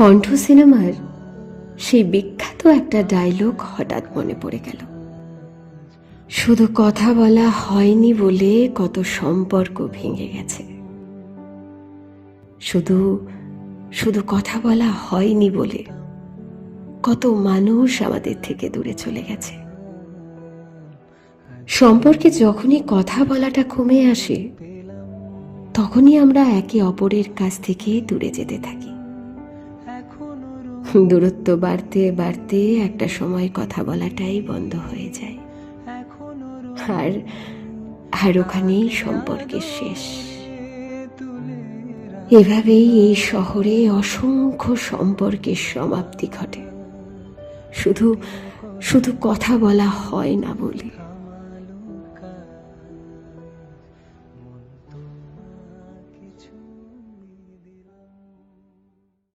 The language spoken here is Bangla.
কণ্ঠ সিনেমার সেই বিখ্যাত একটা ডায়লগ হঠাৎ মনে পড়ে গেল। শুধু কথা বলা হয়নি বলে কত সম্পর্ক ভেঙে গেছে। শুধু শুধু কথা বলা হয়নি বলে কত মানুষ আমাদের থেকে দূরে চলে গেছে। সম্পর্কে যখনই কথা বলাটা কমে আসে, তখনই আমরা একে অপরের কাছ থেকে দূরে যেতে থাকি। দূরত্ব বাড়তে বাড়তে একটা সময় কথা বলাটাই বন্ধ হয়ে যায়। আর আর ওখানেই সম্পর্কের শেষ। এভাবেই এই শহরে অসংখ্য সম্পর্কের সমাপ্তি ঘটে। শুধু শুধু কথা বলা হয় না বলে।